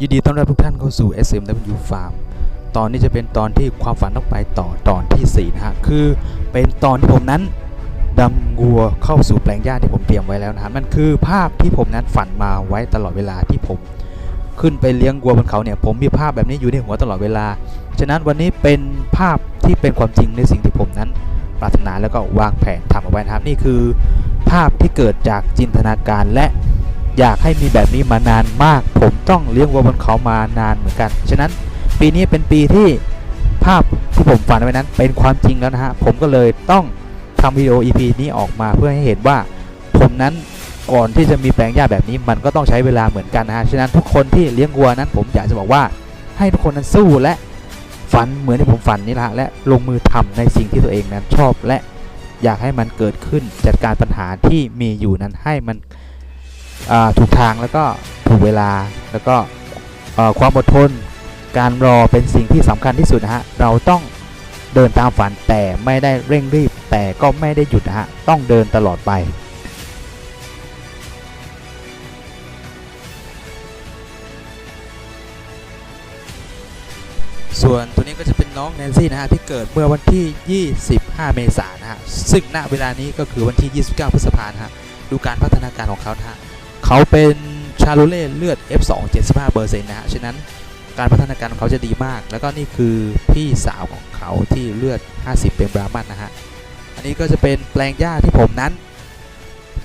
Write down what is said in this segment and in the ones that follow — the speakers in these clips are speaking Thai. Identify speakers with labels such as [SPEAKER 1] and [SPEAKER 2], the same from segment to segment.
[SPEAKER 1] ยินดีต้อนรับทุกท่านเข้าสู่ SMW Farm ตอนนี้จะเป็นตอนที่ความฝันต้องไปต่อตอนที่4นะฮะ คือเป็นตอนที่ผมนั้นดำงัวเข้าสู่แปลงหญ้าที่ผมเตรียมไว้แล้วนะฮะมันคือภาพที่ผมนั้นฝันมาไว้ตลอดเวลาที่ผม ขึ้นไปเลี้ยงวัวบนเขาเนี่ย ผมมีภาพแบบนี้อยู่ในหัวตลอดเวลา ฉะนั้นวันนี้เป็นภาพที่เป็นความจริงในสิ่งที่ผมนั้น ปรารถนาแล้วก็วางแผนทำเอาไว้นะครับนี่คือ ภาพที่เกิดจากจินตนาการและ อยากให้มีแบบนี้มานานมาก ผมต้องเลี้ยงวัวบนเขามานานเหมือนกัน ฉะนั้นปีนี้เป็นปีที่ภาพที่ผมฝันไว้นั้นเป็นความจริงแล้วนะฮะ ผมก็เลยต้องทำวิดีโอ EP นี้ออกมาเพื่อให้เห็นว่า ผมนั้นก่อนที่จะมีแปลงหญ้าแบบนี้มันก็ต้องใช้เวลาเหมือนกันนะฮะ ฉะนั้นทุกคนที่เลี้ยงวัวนั้น ผมอยากจะบอกว่าให้ทุกคนนั้นสู้และฝันเหมือนที่ผมฝันนี่แหละและลงมือทำในสิ่งที่ตัวเองนั้นชอบและอยากให้มันเกิดขึ้นจัดการปัญหาที่มีอยู่นั้นให้มัน ถูกทางแล้วก็ถูกเวลาแล้วก็ความอดทนการรอเป็นสิ่งที่สำคัญที่สุดนะฮะเราต้องเดินตามฝันแต่ไม่ได้เร่งรีบ แต่ก็ไม่ได้หยุดนะฮะต้องเดินตลอดไป ส่วนตัวนี้ก็จะเป็นน้องแนนซี่นะฮะที่เกิดเมื่อวันที่ 25 เมษายนนะฮะซึ่งณเวลานี้ก็คือวันที่ 29 พฤษภาคมฮะดูการพัฒนาการของเขานะฮะ เขาเป็นชาโลเล่เลือด F2 75%นะฮะ ฉะนั้นการพัฒนาการของเขาจะดีมาก แล้วก็นี่คือพี่สาวของเขาที่เลือด 50 เป็นบรามันนะฮะ อันนี้ก็จะเป็นแปลงหญ้าที่ผมนั้น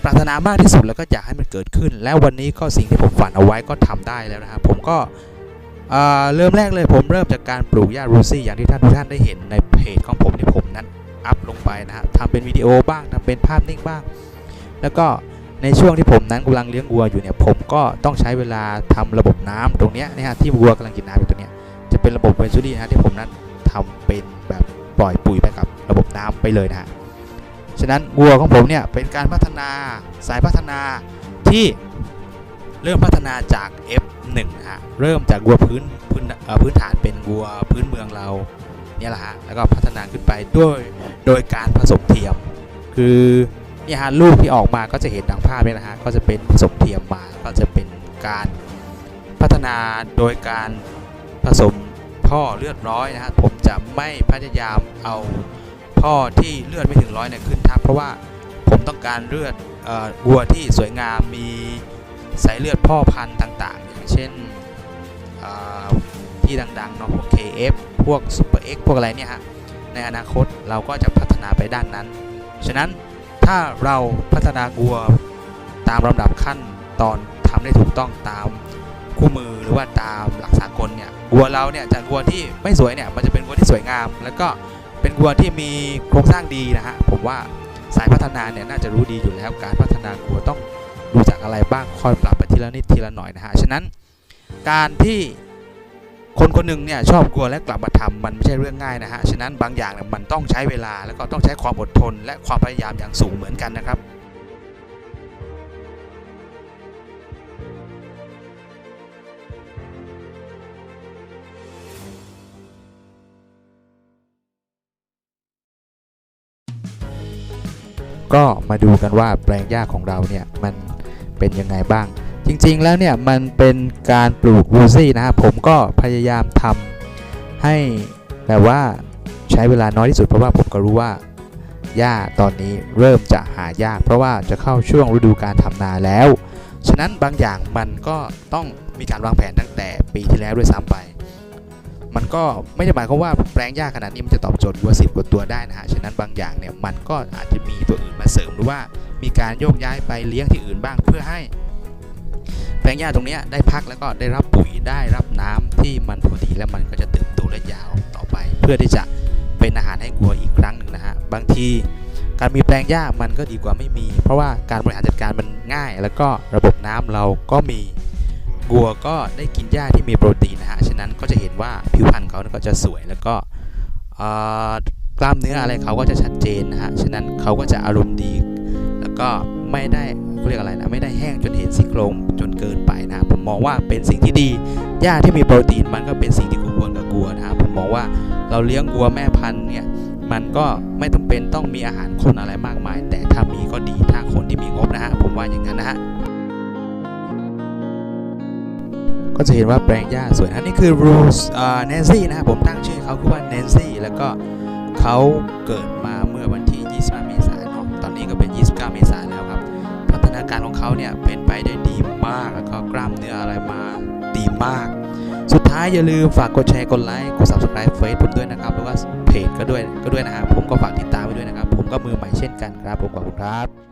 [SPEAKER 1] ปรารถนามากที่สุดแล้วก็อยากให้มันเกิดขึ้น แล้ววันนี้ก็สิ่งที่ผมฝันเอาไว้ก็ทำได้แล้วนะฮะผมก็เริ่มแรกเลยผมเริ่มจากการปลูกหญ้ารูซี่อย่างที่ท่านทุกท่านได้เห็นในเพจของผมที่ผมนั้นอัพลงไปนะฮะทำเป็นวิดีโอบ้างทำเป็นภาพนิ่งบ้าง แล้วก็ ในช่วงที่ผมนั้นกำลังเลี้ยงวัวอยู่เนี่ยผมก็ต้องใช้เวลาทำระบบน้ำตรงเนี้ยนะฮะที่วัวกำลังกินน้ำอยู่ตรงเนี้ยจะเป็นระบบเวนซูรี่นะฮะที่ผมนั้นทำเป็นแบบปล่อยปุ๋ยไปกับระบบน้ำไปเลยนะฮะฉะนั้นวัวของผมเนี่ยเป็นการพัฒนาสายพัฒนาที่เริ่มพัฒนาจาก F1 นะฮะเริ่มจากวัวพื้นพื้นเอ่อพื้นฐานเป็นวัวพื้นเมืองเราเนี่ยแหละฮะแล้วก็พัฒนาขึ้นไปด้วยโดยการผสมเทียม คือ เนี่ยฮะลูกที่ออกมาก็จะเห็นดังภาพนี่นะฮะก็จะเป็นผสมเทียมมาก็จะเป็นการพัฒนาโดยการผสมพ่อเลือดร้อยนะฮะผมจะไม่พยายามเอาพ่อที่เลือดไม่ถึงร้อยเนี่ยขึ้นทับเพราะว่าผมต้องการเลือดวัวที่สวยงามมีสายเลือดพ่อพันธุ์ต่างๆ อย่างเช่นที่ดังๆเนาะพวก KF พวก Super X พวกอะไรเนี่ยฮะในอนาคตเราก็จะพัฒนาไปด้านนั้น ฉะนั้น ถ้าเราพัฒนาวัวตามลำดับขั้นตอนทำได้ถูกต้องตามคู่มือหรือว่าตามหลักสากลเนี่ยวัวเราเนี่ยจากวัวที่ไม่สวยเนี่ยมันจะเป็นวัวที่สวยงาม แล้วก็เป็นวัวที่มีโครงสร้างดีนะฮะผมว่าสายพัฒนาเนี่ยน่าจะรู้ดีอยู่แล้วการพัฒนาวัวต้องดูจากอะไรบ้างค่อยปรับไปทีละนิดทีละหน่อยนะฮะฉะนั้น การที่ คนคนหนึ่งเนี่ยชอบกลัวและกลับมาทำมันไม่ใช่เรื่องง่ายนะฮะ ฉะนั้นบางอย่างเนี่ยมันต้องใช้เวลาแล้วก็ต้องใช้ความอดทน และความพยายามอย่างสูงเหมือนกันนะครับก็มาดูกันว่าแปลงหญ้าของเราเนี่ยมันเป็นยังไงบ้าง จริงๆแล้วเนี่ยมันเป็นการปลูกวูซี่นะฮะผมก็พยายามทำให้แบบว่าใช้เวลาน้อยที่สุดเพราะว่าผมก็รู้ว่าหญ้าตอนนี้เริ่มจะหายาก เพราะว่าจะเข้าช่วงฤดูการทำนาแล้ว ฉะนั้นบางอย่างมันก็ต้องมีการวางแผนตั้งแต่ปีที่แล้วด้วยซ้ำไป มันก็ไม่ได้หมายความว่าแปลงหญ้าขนาดนี้มันจะตอบโจทย์วัวสิบกว่าตัวได้นะฮะ ฉะนั้นบางอย่างเนี่ยมันก็อาจจะมีตัวอื่นมาเสริมหรือว่ามีการโยกย้ายไปเลี้ยงที่อื่นบ้างเพื่อให้ แปลงหญ้าตรงนี้ได้พักแล้วก็ได้รับปุ๋ยได้รับน้ำที่มันพอดีแล้วมันก็จะเติบโตได้ยาวต่อไป เพื่อที่จะเป็นอาหารให้วัวอีกครั้งหนึ่งนะฮะบางทีการมีแปลงหญ้ามันก็ดีกว่าไม่มี เพราะว่าการบริหารจัดการมันง่าย แล้วก็ระบบน้ำเราก็มีวัวก็ได้กินหญ้าที่มีโปรตีนนะฮะฉะนั้นก็จะเห็นว่าผิวพรรณเขาก็จะสวยแล้วก็กล้ามเนื้ออะไรเขาก็จะชัดเจนนะฮะฉะนั้นเขาก็จะอารมณ์ดี แล้วก็ไม่ได้ เขาเรียกอะไรนะไม่ได้แห้งจนเห็นซี่โครงจนเกินไปนะผมมองว่าเป็นสิ่งที่ดีหญ้าที่มีโปรตีนมันก็เป็นสิ่งที่คู่ควรกับวัวนะฮะผมมองว่าเราเลี้ยงวัวแม่พันธุ์เนี่ยมันก็ไม่ต้องเป็นต้องมีอาหารคนอะไรมากมาย แต่ถ้ามีก็ดีถ้าคนที่มีงบนะฮะผมว่าอย่างนั้นนะฮะก็จะเห็นว่าแปลงหญ้าสวยอันนี้คือ Rose อ่า Nancy นะครับผมตั้งชื่อเขาคือว่า Nancy แล้วก็เขาเกิดมาเมื่อวันที่ 25 เมษายนเนาะตอน การของเขาเนี่ยเป็นไปได้ดีมากแล้วก็กล้ามเนื้ออะไรมาดีมาก สุดท้ายอย่าลืมฝากกดแชร์กดไลค์กด subscribe เฟซผมด้วยนะครับแล้วก็เพจก็ด้วยก็ด้วยนะครับผมก็ฝากติดตามไว้ด้วยนะครับ ผมก็มือใหม่เช่นกันครับผมขอบคุณครับ